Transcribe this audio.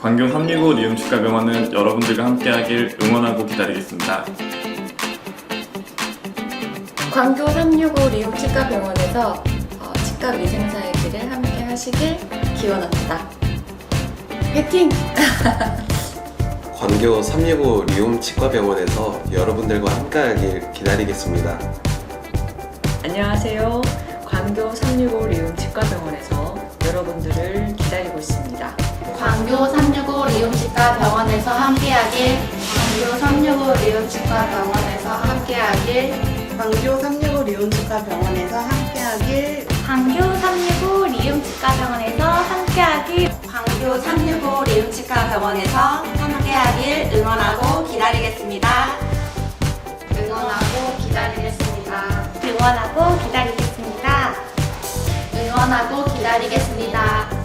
광교 365 리움 치과병원은 여러분들과 함께하길 응원하고 기다리겠습니다. 광교 365 리움 치과병원에서 어, 치과 위생사회들을 함께 하시길 기원합니다. 화이팅! 광교 365 리움 치과병원에서 여러분들과 함께하길 기다리겠습니다. 안녕하세요. 광교 365 리움 치과병원에서 여러분들을 기다리고 있습니다. 광교 365 365 리움치과 병원에서 함께하길 광교 365 리온치과 병원에서 함께하길 광교 365 리움치과 병원에서 함께하길 광교 365 리움치과 병원에서 함께하길 응원하고 기다리겠습니다. 응원하고 기다리겠습니다. 응원하고 기다리겠습니다. 응원하고 기다리겠습니다.